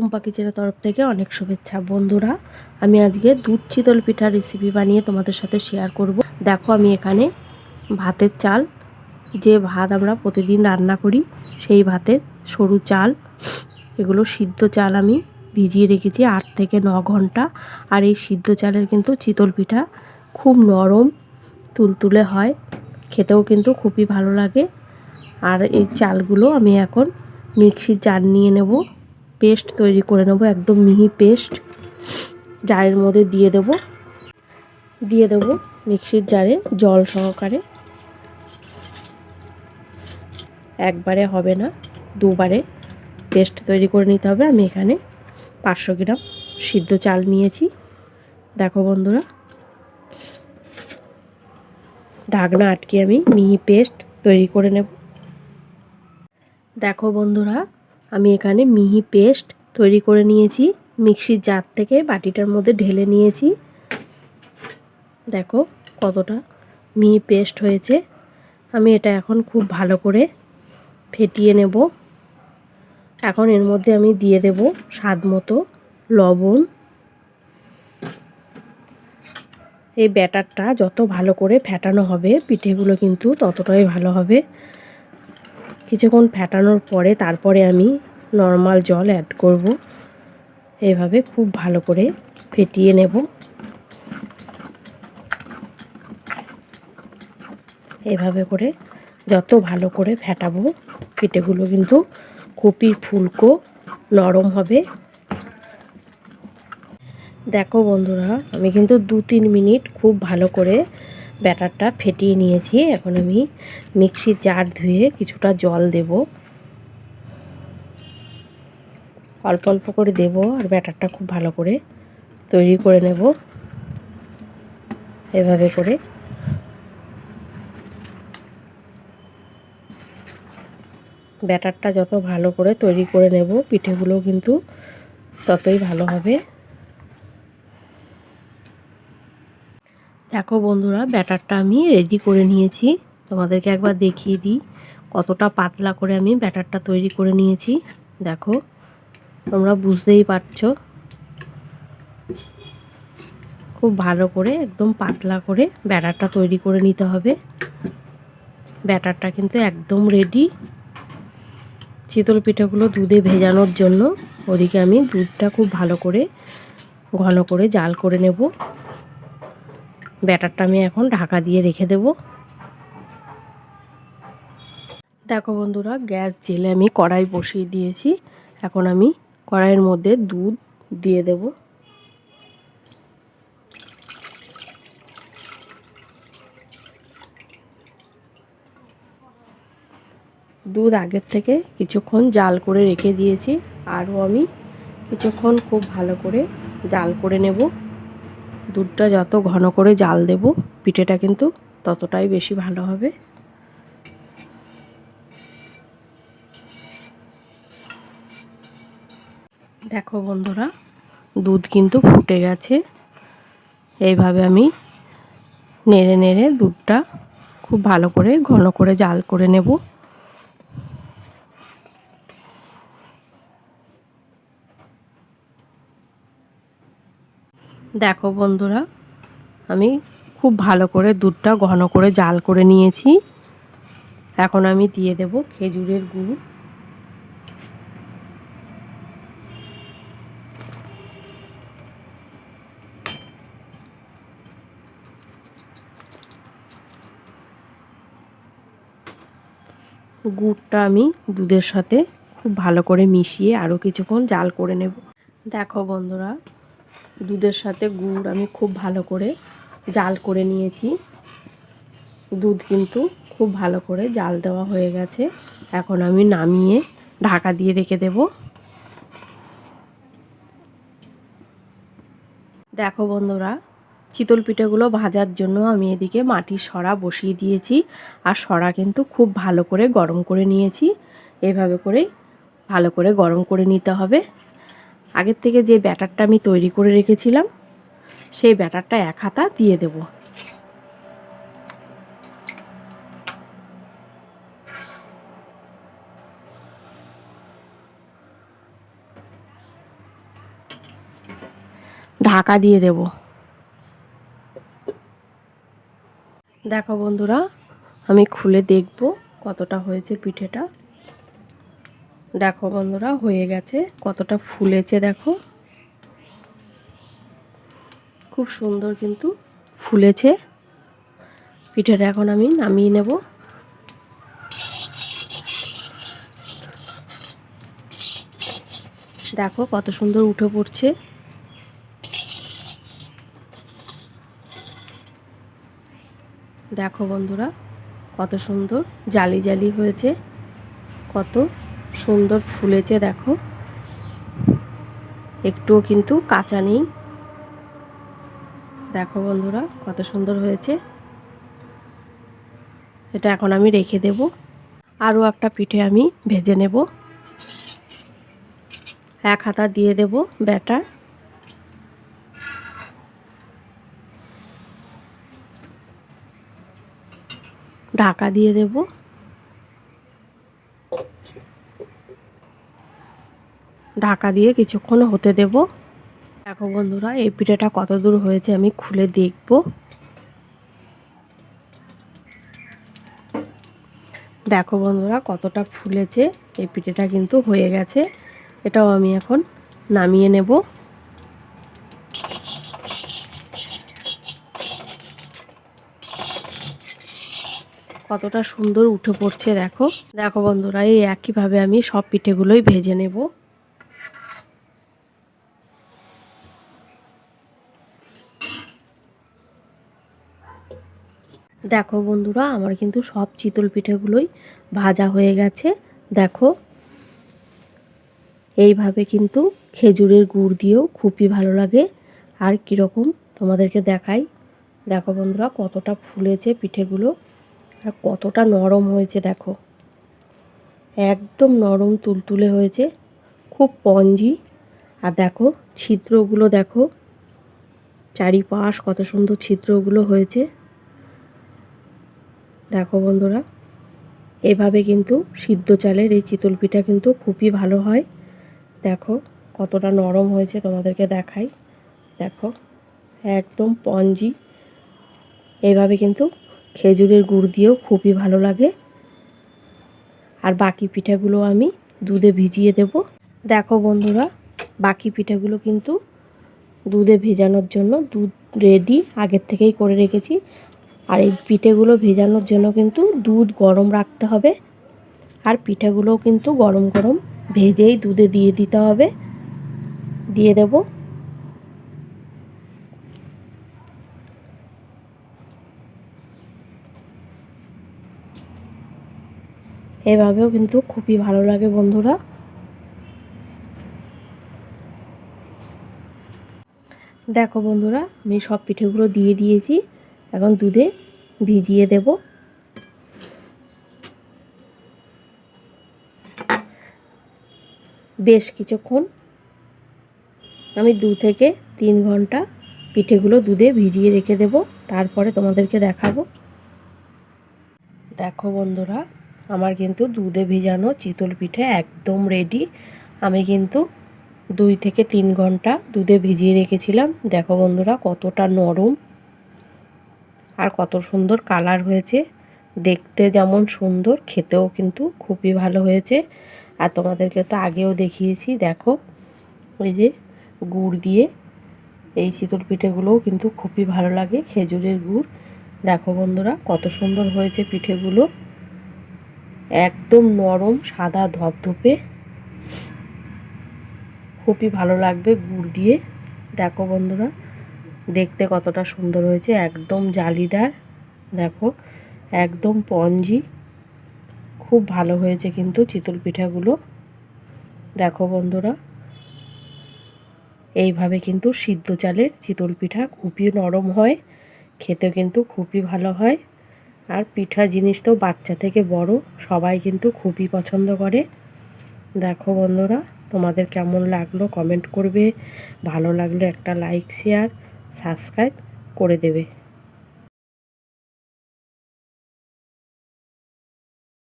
টুম্পা কিচেনের তরফ থেকে অনেক শুভেচ্ছা। বন্ধুরা, আমি আজকে দুধ চিতল পিঠার রেসিপি বানিয়ে তোমাদের সাথে শেয়ার করব। দেখো, আমি এখানে ভাতের চাল, যে ভাত আমরা প্রতিদিন রান্না করি, সেই ভাতের সরু চাল, এগুলো সিদ্ধ চাল আমি ভিজিয়ে রেখেছি আট থেকে ন ঘণ্টা। আর এই সিদ্ধ চালের কিন্তু চিতল পিঠা খুব নরম, তুলতুলে হয়, খেতেও কিন্তু খুবই ভালো লাগে। আর এই চালগুলো আমি এখন মিক্সির জার নিয়ে নেব। পেস্ট তৈরি করে নেব, একদম মিহি পেস্ট। জারের মধ্যে দিয়ে দেব। দিয়ে দেব মিক্সির জারে জল সহকারে। একবারে হবে না, দুবারে পেস্ট তৈরি করে নিতে হবে। আমি এখানে পাঁচশো গ্রাম সিদ্ধ চাল নিয়েছি। দেখো বন্ধুরা, ঢাকনা আটকে আমি মিহি পেস্ট তৈরি করে নেব। দেখো বন্ধুরা আমি এখানে মিহি পেস্ট তৈরি করে নিয়েছি। মিক্সির জার থেকে বাটিটার মধ্যে ঢেলে নিয়েছি। দেখো কতটা মিহি পেস্ট হয়েছে। আমি এটা এখন খুব ভালো করে ফেটিয়ে নেব। এখন এর মধ্যে আমি দিয়ে দেব স্বাদ মতো লবণ। এই ব্যাটারটা যত ভালো করে ফ্যাটানো হবে, পিঠেগুলো কিন্তু ততটাই ভালো হবে। কিছুক্ষণ ফ্যাটানোর পরে তারপরে আমি নর্মাল জল অ্যাড করব। এভাবে খুব ভালো করে ফেটিয়ে নেব। এভাবে করে যত ভালো করে ফেটাবো, পিঠেগুলো কিন্তু খুবই ফুলকো, নরম হবে। দেখো বন্ধুরা, আমি কিন্তু দু তিন মিনিট খুব ভালো করে ব্যাটারটা ফেটিয়ে নিয়েছি। এখন আমি মিক্সির জার ধুয়ে কিছুটা জল দেব। অল্প অল্প করে দেব আর ব্যাটারটা খুব ভালো করে তৈরি করে নেব। এভাবে করে। ব্যাটারটা যত ভালো করে তৈরি করে নেব, পিঠেগুলো কিন্তু ততই ভালো হবে। দেখো বন্ধুরা, ব্যাটারটা আমি রেডি করে নিয়েছি। তোমাদেরকে একবার দেখিয়ে দিই কতটা পাতলা করে আমি ব্যাটারটা তৈরি করে নিয়েছি। দেখো। তোমরা বুঝতেই পারছ। খুব ভালো করে, একদম পাতলা করে ব্যাটারটা তৈরি করে নিতে হবে। ব্যাটারটা কিন্তু একদম রেডি চিতল পিঠাগুলো দুধে ভেজানোর জন্য ওদিকে আমি দুধটা খুব ভালো করে ঘন করে জাল করে নেব। ব্যাটারটা আমি এখন ঢাকা দিয়ে রেখে দেব। দেখো বন্ধুরা, গ্যাস জেলে আমি কড়াই বসিয়ে দিয়েছি। এখন আমি কড়াইয়ের মধ্যে দুধ দিয়ে দেব। দুধ আগের থেকে কিছুক্ষণ জাল করে রেখে দিয়েছি। আরও আমি কিছুক্ষণ খুব ভালো করে জাল করে নেব। দুধটা যত ঘন করে জাল দেব, পিঠেটা কিন্তু ততটাই বেশি ভালো হবে। দেখো বন্ধুরা, দুধ কিন্তু ফুটে গেছে। এইভাবে আমি নেড়ে নেড়ে দুধটা খুব ভালো করে ঘন করে জাল করে নেব। দেখো বন্ধুরা, আমি খুব ভালো করে দুধটা ঘন করে জাল করে নিয়েছি। এখন আমি দিয়ে দেব খেজুরের গুড়। গুড়টা আমি দুধের সাথে খুব ভালো করে মিশিয়ে আরও কিছুক্ষণ জাল করে নেব। দেখো বন্ধুরা, দুধের সাথে গুড় আমি খুব ভালো করে জাল করে নিয়েছি। দুধ কিন্তু খুব ভালো করে জাল দেওয়া হয়ে গেছে। এখন আমি নামিয়ে ঢাকা দিয়ে রেখে দেব। দেখো বন্ধুরা চিতল পিঠেগুলো ভাজার জন্য আমি এদিকে মাটির সরা বসিয়ে দিয়েছি। আর সরা কিন্তু খুব ভালো করে গরম করে নিয়েছি। এভাবে করেই ভালো করে গরম করে নিতে হবে। আগের থেকে যে ব্যাটারটা আমি তৈরি করে রেখেছিলাম, সেই ব্যাটারটা এক হাতা দিয়ে দেব। ঢাকা দিয়ে দেব। দেখো বন্ধুরা, আমি খুলে দেখব কতটা হয়েছে পিঠেটা। দেখো বন্ধুরা, হয়ে গেছে, কতটা ফুলেছে দেখো। খুব সুন্দর কিন্তু ফুলেছে। পিঠেটা এখন আমি নামিয়ে নেব। দেখো কত সুন্দর উঠে পড়ছে। দেখো বন্ধুরা, কত সুন্দর জালি জালি হয়েছে, কত সুন্দর ফুলেছে দেখো। একটুও কিন্তু কাঁচা নেই। দেখো বন্ধুরা, কত সুন্দর হয়েছে। এটা এখন আমি রেখে দেব। আরও একটা পিঠে আমি ভেজে নেব। এক হাতা দিয়ে দেব ব্যাটার। ঢাকা দিয়ে দেব। ঢাকা দিয়ে কিছুক্ষণ হতে দেব। দেখো বন্ধুরা, এই পিঠেটা কত দূর হয়েছে আমি খুলে দেখব। দেখো বন্ধুরা, কতটা ফুলেছে, এই পিঠেটা কিন্তু হয়ে গেছে। এটাও আমি এখন নামিয়ে নেব। কতটা সুন্দর উঠে পড়ছে দেখো। দেখো বন্ধুরা, এই একইভাবে আমি সব পিঠেগুলোই ভেজে নেব। দেখো বন্ধুরা, আমার কিন্তু সব চিতল পিঠেগুলোই ভাজা হয়ে গেছে। দেখো, এইভাবে কিন্তু খেজুরের গুড় দিয়েও খুবই ভালো লাগে। আর কীরকম তোমাদেরকে দেখাই। দেখো বন্ধুরা, কতটা ফুলেছে পিঠেগুলো। আর কতটা নরম হয়েছে দেখো। একদম নরম তুলতুলে হয়েছে, খুব পঞ্জি। আর দেখো ছিদ্রগুলো দেখো, চারিপাশ কত সুন্দর ছিদ্রগুলো হয়েছে। দেখো বন্ধুরা, এভাবে কিন্তু সিদ্ধ চালের এই চিতল পিঠা কিন্তু খুবই ভালো হয়। দেখো কতটা নরম হয়েছে তোমাদেরকে দেখাই। দেখো একদম পঞ্জি। এইভাবে কিন্তু খেজুরের গুড় দিয়েও খুবই ভালো লাগে। আর বাকি পিঠাগুলো আমি দুধে ভিজিয়ে দেব। দেখো বন্ধুরা, বাকি পিঠাগুলো কিন্তু দুধে ভেজানোর জন্য দুধ রেডি আগের থেকেই করে রেখেছি। আর এই পিঠেগুলো ভেজানোর জন্য কিন্তু দুধ গরম রাখতে হবে। আর পিঠাগুলোও কিন্তু গরম গরম ভেজেই দুধে দিয়ে দিতে হবে। দিয়ে দেব। এভাবেও কিন্তু খুবই ভালো লাগে বন্ধুরা। দেখো বন্ধুরা, আমি সব পিঠেগুলো দিয়ে দিয়েছি। এখন দুধে ভিজিয়ে দেব। বেশ কিছুক্ষণ আমি দু থেকে তিন ঘণ্টা পিঠেগুলো দুধে ভিজিয়ে রেখে দেব। তারপরে তোমাদেরকে দেখাবো। দেখো বন্ধুরা আমার কিন্তু দুধে ভিজানো চিতল পিঠে একদম রেডি আমি কিন্তু দুই থেকে তিন ঘণ্টা দুধে ভিজিয়ে রেখেছিলাম। দেখো বন্ধুরা, কতটা নরম আর কত সুন্দর কালার হয়েছে। দেখতে যেমন সুন্দর, খেতেও কিন্তু খুবই ভালো হয়েছে। আর তোমাদেরকে তো আগেও দেখিয়েছি, দেখো ওই যে গুড় দিয়ে এই শীতল পিঠেগুলোও কিন্তু খুবই ভালো লাগে, খেজুরের গুড়। দেখো বন্ধুরা, কত সুন্দর হয়েছে পিঠেগুলো। একদম নরম, সাদা ধপধপে। খুবই ভালো লাগবে গুড় দিয়ে। দেখো বন্ধুরা, দেখতে কতটা সুন্দর হয়েছে। একদম জালিদার, দেখো, একদম পঞ্জি। খুব ভালো হয়েছে কিন্তু চিতল পিঠাগুলো। দেখো বন্ধুরা, এইভাবে কিন্তু সিদ্ধ চালের চিতল পিঠা খুবই নরম হয় খেতে কিন্তু খুবই ভালো হয়। আর পিঠা জিনিস তো বাচ্চা থেকে বড়, সবাই কিন্তু খুবই পছন্দ করে। দেখো বন্ধুরা, তোমাদের কেমন লাগল কমেন্ট করবে, ভালো লাগলে একটা লাইক শেয়ার সাবস্ক্রাইব করে দেবে।